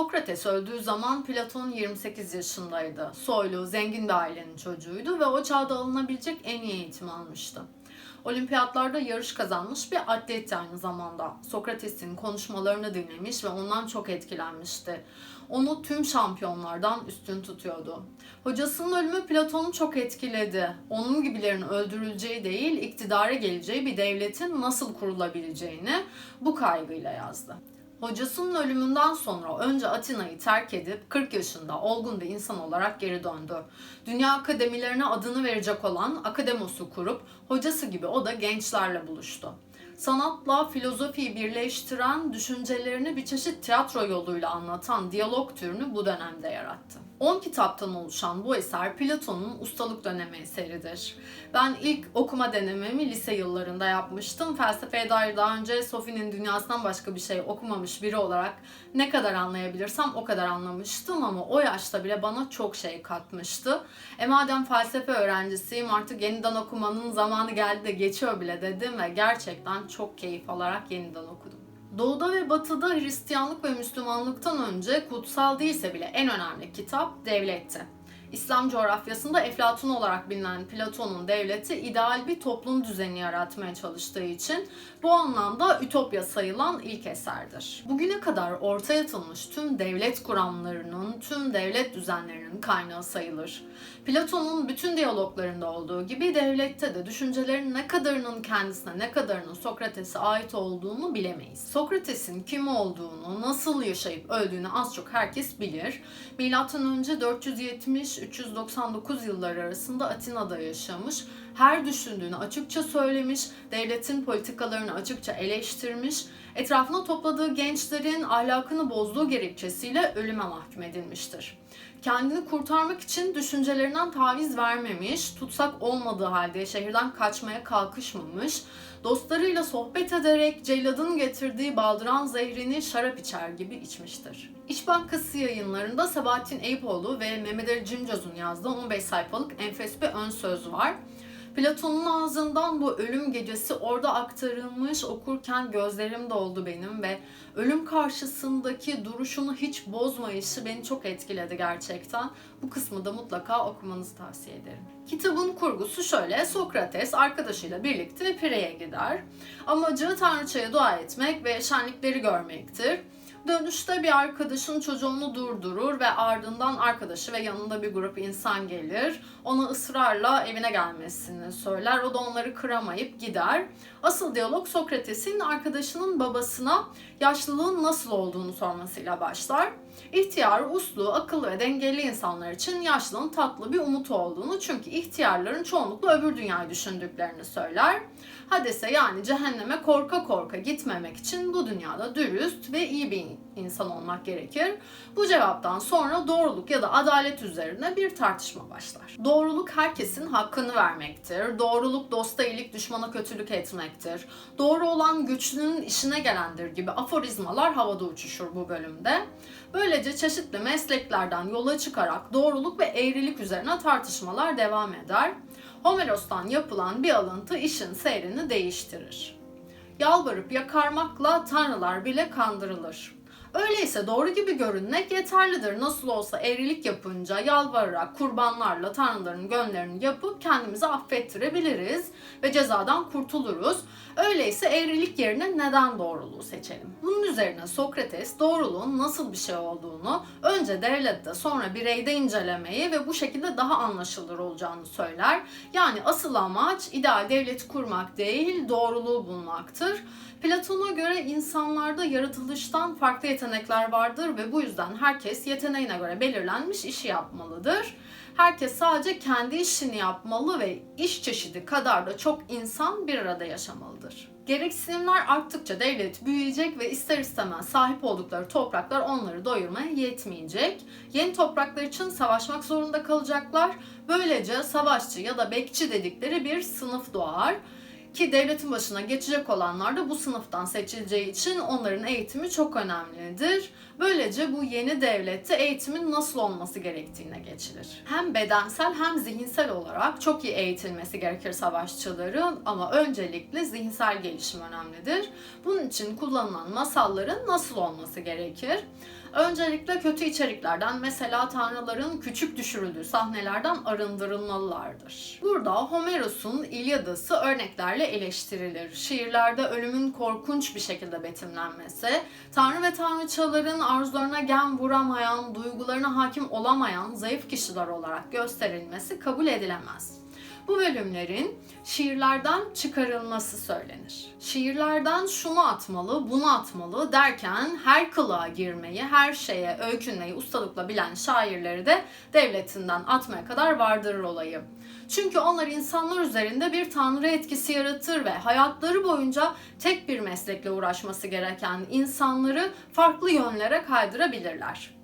Sokrates öldüğü zaman Platon 28 yaşındaydı. Soylu, zengin bir ailenin çocuğuydu ve o çağda alınabilecek en iyi eğitim almıştı. Olimpiyatlarda yarış kazanmış bir atletti aynı zamanda. Sokrates'in konuşmalarını dinlemiş ve ondan çok etkilenmişti. Onu tüm şampiyonlardan üstün tutuyordu. Hocasının ölümü Platon'u çok etkiledi. Onun gibilerin öldürüleceği değil, iktidara geleceği bir devletin nasıl kurulabileceğini bu kaygıyla yazdı. Hocasının ölümünden sonra önce Atina'yı terk edip 40 yaşında olgun bir insan olarak geri döndü. Dünya akademilerine adını verecek olan Akademos'u kurup hocası gibi o da gençlerle buluştu. Sanatla filozofiyi birleştiren, düşüncelerini bir çeşit tiyatro yoluyla anlatan diyalog türünü bu dönemde yarattı. 10 kitaptan oluşan bu eser Platon'un ustalık dönemi eseridir. Ben ilk okuma denememi lise yıllarında yapmıştım. Felsefeye dair daha önce Sophie'nin dünyasından başka bir şey okumamış biri olarak ne kadar anlayabilirsem o kadar anlamıştım ama o yaşta bile bana çok şey katmıştı. E madem felsefe öğrencisiyim artık yeniden okumanın zamanı geldi de geçiyor bile dedim ve gerçekten çok keyif alarak yeniden okudum. Doğuda ve Batı'da Hristiyanlık ve Müslümanlıktan önce kutsal değilse bile en önemli kitap devletti. İslam coğrafyasında Eflatun olarak bilinen Platon'un devleti ideal bir toplum düzeni yaratmaya çalıştığı için bu anlamda ütopya sayılan ilk eserdir. Bugüne kadar ortaya atılmış tüm devlet kuramlarının, tüm devlet düzenlerinin kaynağı sayılır. Platon'un bütün diyaloglarında olduğu gibi devlette de düşüncelerin ne kadarının kendisine ne kadarının Sokrates'e ait olduğunu bilemeyiz. Sokrates'in kim olduğunu, nasıl yaşayıp öldüğünü az çok herkes bilir. Milattan önce 470 399 yılları arasında Atina'da yaşamış, her düşündüğünü açıkça söylemiş, devletin politikalarını açıkça eleştirmiş, etrafına topladığı gençlerin ahlakını bozduğu gerekçesiyle ölüme mahkum edilmiştir. Kendini kurtarmak için düşüncelerinden taviz vermemiş, tutsak olmadığı halde şehirden kaçmaya kalkışmamış, dostlarıyla sohbet ederek celladın getirdiği baldıran zehrini şarap içer gibi içmiştir. İş Bankası yayınlarında Sabahattin Eyüpoğlu ve Mehmet Ali Cimcoz'un yazdığı 15 sayfalık enfes bir ön söz var. Platon'un ağzından bu ölüm gecesi orada aktarılmış okurken gözlerim doldu benim ve ölüm karşısındaki duruşunu hiç bozmayışı beni çok etkiledi gerçekten. Bu kısmı da mutlaka okumanızı tavsiye ederim. Kitabın kurgusu şöyle. Sokrates arkadaşıyla birlikte Pire'ye gider. Amacı tanrıçaya dua etmek ve şenlikleri görmektir. Dönüşte bir arkadaşın çocuğunu durdurur ve ardından arkadaşı ve yanında bir grup insan gelir. Ona ısrarla evine gelmesini söyler. O da onları kıramayıp gider. Asıl diyalog Sokrates'in arkadaşının babasına yaşlılığın nasıl olduğunu sormasıyla başlar. İhtiyar, uslu, akıllı ve dengeli insanlar için yaşlılığın tatlı bir umut olduğunu çünkü ihtiyarların çoğunlukla öbür dünyayı düşündüklerini söyler. Hades'e yani cehenneme korka korka gitmemek için bu dünyada dürüst ve iyi bir insan olmak gerekir. Bu cevaptan sonra doğruluk ya da adalet üzerine bir tartışma başlar. Doğruluk herkesin hakkını vermektir. Doğruluk dosta iyilik, düşmana kötülük etmektir. Doğru olan güçlünün işine gelendir gibi aforizmalar havada uçuşur bu bölümde. Böylece çeşitli mesleklerden yola çıkarak doğruluk ve eğrilik üzerine tartışmalar devam eder. Homeros'tan yapılan bir alıntı işin seyrini değiştirir. Yalvarıp yakarmakla tanrılar bile kandırılır. Öyleyse doğru gibi görünmek yeterlidir. Nasıl olsa eğrilik yapınca yalvararak kurbanlarla tanrıların gönlerini yapıp kendimizi affettirebiliriz ve cezadan kurtuluruz. Öyleyse eğrilik yerine neden doğruluğu seçelim? Bunun üzerine Sokrates doğruluğun nasıl bir şey olduğunu önce devlette sonra bireyde incelemeyi ve bu şekilde daha anlaşılır olacağını söyler. Yani asıl amaç ideal devleti kurmak değil doğruluğu bulmaktır. Platon'a göre insanlarda yaratılıştan farklı yetenekler vardır ve bu yüzden herkes yeteneğine göre belirlenmiş işi yapmalıdır. Herkes sadece kendi işini yapmalı ve iş çeşidi kadar da çok insan bir arada yaşamalıdır. Gereksinimler arttıkça devlet büyüyecek ve ister istemez sahip oldukları topraklar onları doyurmaya yetmeyecek. Yeni topraklar için savaşmak zorunda kalacaklar. Böylece savaşçı ya da bekçi dedikleri bir sınıf doğar. Ki devletin başına geçecek olanlar da bu sınıftan seçileceği için onların eğitimi çok önemlidir. Böylece bu yeni devlette eğitimin nasıl olması gerektiğine geçilir. Hem bedensel hem zihinsel olarak çok iyi eğitilmesi gerekir savaşçıların ama öncelikle zihinsel gelişim önemlidir. Bunun için kullanılan masalların nasıl olması gerekir? Öncelikle kötü içeriklerden mesela tanrıların küçük düşürüldüğü sahnelerden arındırılmalılardır. Burada Homeros'un İlyadası örneklerle eleştirilir. Şiirlerde ölümün korkunç bir şekilde betimlenmesi, tanrı ve tanrıçaların arzularına gen vuramayan, duygularına hakim olamayan zayıf kişiler olarak gösterilmesi kabul edilemez. Bu bölümlerin şiirlerden çıkarılması söylenir. Şiirlerden şunu atmalı, bunu atmalı derken her kılığa girmeyi, her şeye öykünmeyi ustalıkla bilen şairleri de devletinden atmaya kadar vardırır olayı. Çünkü onlar insanlar üzerinde bir tanrı etkisi yaratır ve hayatları boyunca tek bir meslekle uğraşması gereken insanları farklı yönlere kaydırabilirler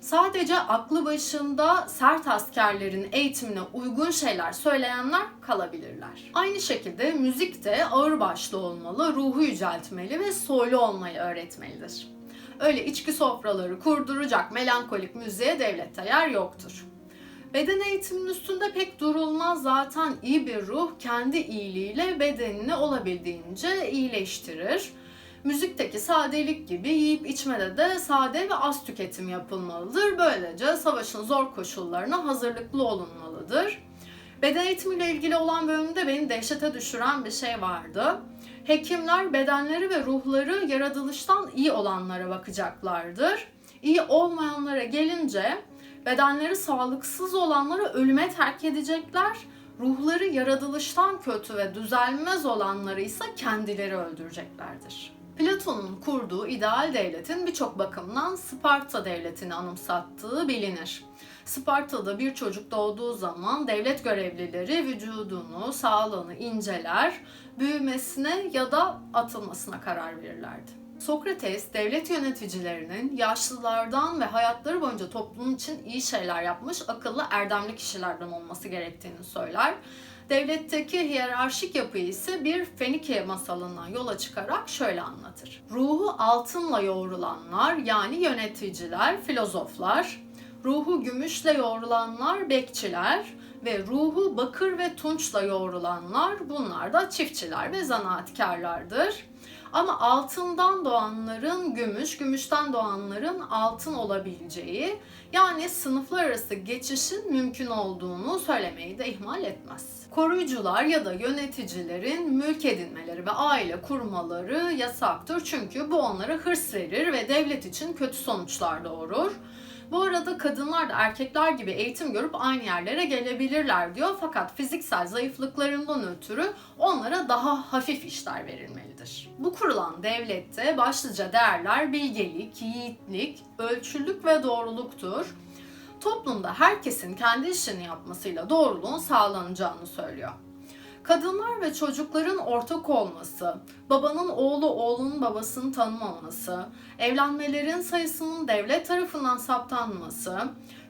sadece aklı başında sert askerlerin eğitimine uygun şeyler söyleyenler kalabilirler. Aynı şekilde müzik de ağırbaşlı olmalı, ruhu yüceltmeli ve soylu olmayı öğretmelidir. Öyle içki sofraları kurduracak melankolik müziğe devlette yer yoktur. Beden eğitiminin üstünde pek durulmaz zaten iyi bir ruh kendi iyiliğiyle bedenini olabildiğince iyileştirir müzikteki sadelik gibi yiyip içmede de sade ve az tüketim yapılmalıdır. Böylece savaşın zor koşullarına hazırlıklı olunmalıdır. Beden eğitimiyle ilgili olan bölümde beni dehşete düşüren bir şey vardı. Hekimler bedenleri ve ruhları yaratılıştan iyi olanlara bakacaklardır. İyi olmayanlara gelince bedenleri sağlıksız olanları ölüme terk edecekler. Ruhları yaratılıştan kötü ve düzelmez olanları ise kendileri öldüreceklerdir. Platon'un kurduğu ideal devletin birçok bakımdan Sparta devletini anımsattığı bilinir. Sparta'da bir çocuk doğduğu zaman devlet görevlileri vücudunu, sağlığını inceler, büyümesine ya da atılmasına karar verirlerdi. Sokrates devlet yöneticilerinin yaşlılardan ve hayatları boyunca toplum için iyi şeyler yapmış akıllı erdemli kişilerden olması gerektiğini söyler Devletteki hiyerarşik yapıyı ise bir Fenike masalından yola çıkarak şöyle anlatır. Ruhu altınla yoğrulanlar yani yöneticiler, filozoflar, ruhu gümüşle yoğrulanlar bekçiler ve ruhu bakır ve tunçla yoğrulanlar bunlar da çiftçiler ve zanaatkarlardır. Ama altından doğanların gümüş, gümüşten doğanların altın olabileceği yani sınıflar arası geçişin mümkün olduğunu söylemeyi de ihmal etmez. Koruyucular ya da yöneticilerin mülk edinmeleri ve aile kurmaları yasaktır çünkü bu onlara hırs verir ve devlet için kötü sonuçlar doğurur. Bu arada kadınlar da erkekler gibi eğitim görüp aynı yerlere gelebilirler diyor fakat fiziksel zayıflıklarından ötürü onlara daha hafif işler verilmelidir. Bu kurulan devlette başlıca değerler bilgelik, yiğitlik, ölçülük ve doğruluktur. Toplumda herkesin kendi işini yapmasıyla doğruluğun sağlanacağını söylüyor. Kadınlar ve çocukların ortak olması, babanın oğlu oğlunun babasını tanımaması, evlenmelerin sayısının devlet tarafından saptanması,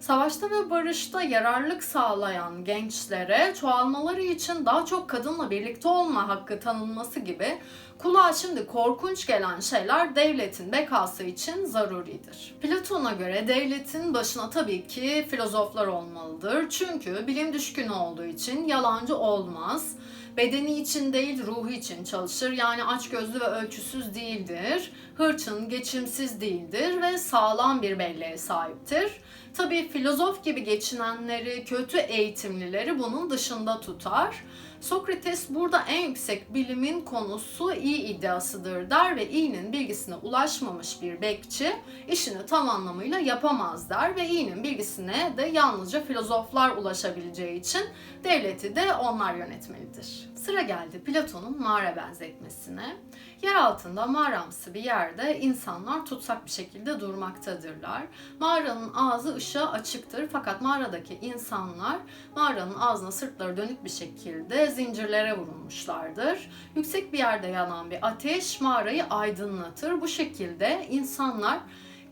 savaşta ve barışta yararlık sağlayan gençlere çoğalmaları için daha çok kadınla birlikte olma hakkı tanınması gibi kulağa şimdi korkunç gelen şeyler devletin bekası için zaruridir. Platon'a göre devletin başına tabii ki filozoflar olmalıdır. Çünkü bilim düşkünü olduğu için yalancı olmaz bedeni için değil ruhu için çalışır. Yani açgözlü ve ölçüsüz değildir. Hırçın, geçimsiz değildir ve sağlam bir belleğe sahiptir. Tabii filozof gibi geçinenleri, kötü eğitimlileri bunun dışında tutar. Sokrates burada en yüksek bilimin konusu iyi iddiasıdır der ve iyinin bilgisine ulaşmamış bir bekçi işini tam anlamıyla yapamaz der ve iyinin bilgisine de yalnızca filozoflar ulaşabileceği için devleti de onlar yönetmelidir. Sıra geldi Platon'un mağara benzetmesine. Yer altında mağaramsı bir yerde insanlar tutsak bir şekilde durmaktadırlar. Mağaranın ağzı ışığa açıktır fakat mağaradaki insanlar mağaranın ağzına sırtları dönük bir şekilde zincirlere vurulmuşlardır. Yüksek bir yerde yanan bir ateş mağarayı aydınlatır. Bu şekilde insanlar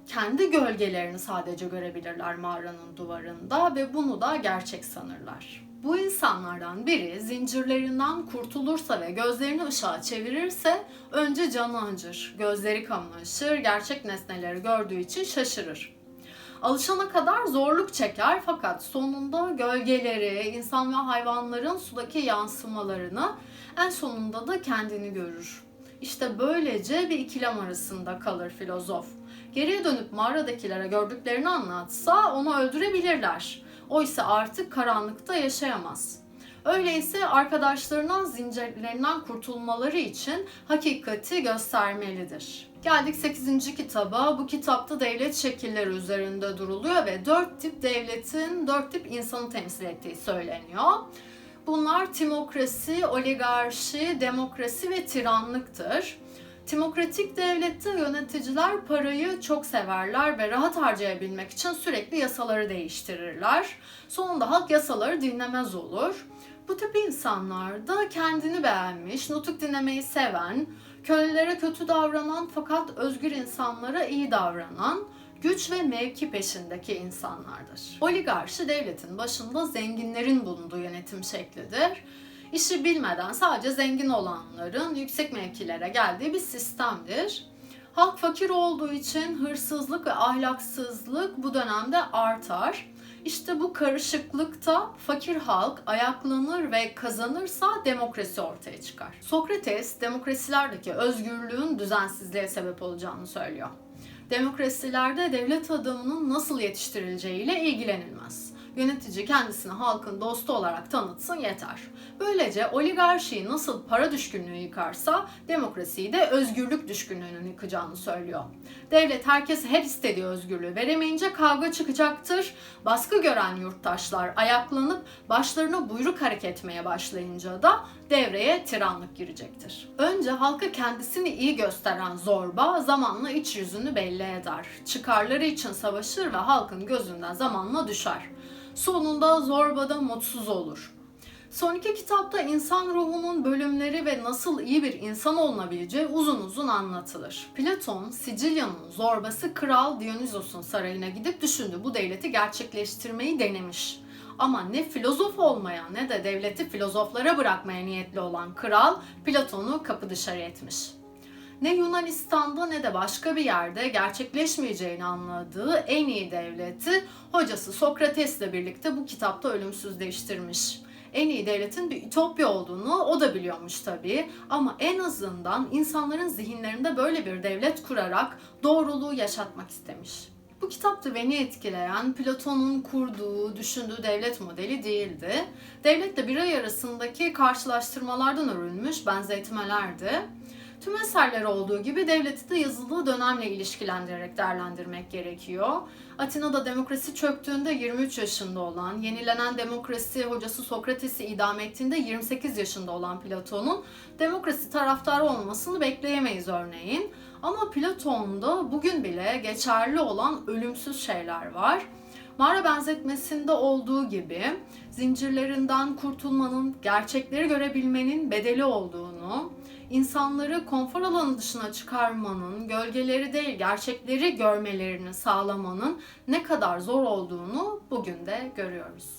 kendi gölgelerini sadece görebilirler mağaranın duvarında ve bunu da gerçek sanırlar. Bu insanlardan biri zincirlerinden kurtulursa ve gözlerini ışığa çevirirse önce canı gözleri kamaşır, gerçek nesneleri gördüğü için şaşırır. Alışana kadar zorluk çeker fakat sonunda gölgeleri, insan ve hayvanların sudaki yansımalarını en sonunda da kendini görür. İşte böylece bir ikilem arasında kalır filozof. Geriye dönüp mağaradakilere gördüklerini anlatsa onu öldürebilirler. Oysa artık karanlıkta yaşayamaz. Öyleyse arkadaşlarının zincirlerinden kurtulmaları için hakikati göstermelidir. Geldik 8. kitaba. Bu kitapta devlet şekilleri üzerinde duruluyor ve dört tip devletin dört tip insanı temsil ettiği söyleniyor. Bunlar timokrasi, oligarşi, demokrasi ve tiranlıktır. Timokratik devlette yöneticiler parayı çok severler ve rahat harcayabilmek için sürekli yasaları değiştirirler. Sonunda halk yasaları dinlemez olur. Bu tip insanlar da kendini beğenmiş, nutuk dinlemeyi seven, kölelere kötü davranan fakat özgür insanlara iyi davranan, güç ve mevki peşindeki insanlardır. Oligarşi devletin başında zenginlerin bulunduğu yönetim şeklidir. İşi bilmeden sadece zengin olanların yüksek mevkilere geldiği bir sistemdir. Halk fakir olduğu için hırsızlık ve ahlaksızlık bu dönemde artar. İşte bu karışıklıkta fakir halk ayaklanır ve kazanırsa demokrasi ortaya çıkar. Sokrates demokrasilerdeki özgürlüğün düzensizliğe sebep olacağını söylüyor. Demokrasilerde devlet adamının nasıl yetiştirileceğiyle ilgilenilmez. Yönetici kendisini halkın dostu olarak tanıtsın yeter. Böylece oligarşiyi nasıl para düşkünlüğü yıkarsa demokrasiyi de özgürlük düşkünlüğünün yıkacağını söylüyor. Devlet herkese her istediği özgürlüğü veremeyince kavga çıkacaktır. Baskı gören yurttaşlar ayaklanıp başlarına buyruk hareket etmeye başlayınca da devreye tiranlık girecektir. Önce halka kendisini iyi gösteren zorba zamanla iç yüzünü belli eder. Çıkarları için savaşır ve halkın gözünden zamanla düşer. Sonunda zorba da mutsuz olur. Son iki kitapta insan ruhunun bölümleri ve nasıl iyi bir insan olunabileceği uzun uzun anlatılır. Platon, Sicilya'nın zorbası Kral Dionysos'un sarayına gidip düşündü bu devleti gerçekleştirmeyi denemiş. Ama ne filozof olmaya ne de devleti filozoflara bırakmaya niyetli olan kral Platon'u kapı dışarı etmiş. Ne Yunanistan'da ne de başka bir yerde gerçekleşmeyeceğini anladığı en iyi devleti hocası Sokrates'le birlikte bu kitapta ölümsüzleştirmiş en iyi devletin bir ütopya olduğunu o da biliyormuş tabii. Ama en azından insanların zihinlerinde böyle bir devlet kurarak doğruluğu yaşatmak istemiş. Bu kitapta beni etkileyen Platon'un kurduğu, düşündüğü devlet modeli değildi. Devletle birey arasındaki karşılaştırmalardan örülmüş benzetmelerdi. Tüm eserleri olduğu gibi devleti de yazıldığı dönemle ilişkilendirerek değerlendirmek gerekiyor. Atina'da demokrasi çöktüğünde 23 yaşında olan, yenilenen demokrasi hocası Sokrates'i idam ettiğinde 28 yaşında olan Platon'un demokrasi taraftarı olmasını bekleyemeyiz örneğin. Ama Platon'da bugün bile geçerli olan ölümsüz şeyler var. Mağara benzetmesinde olduğu gibi zincirlerinden kurtulmanın, gerçekleri görebilmenin bedeli olduğunu, insanları konfor alanı dışına çıkarmanın, gölgeleri değil gerçekleri görmelerini sağlamanın ne kadar zor olduğunu bugün de görüyoruz.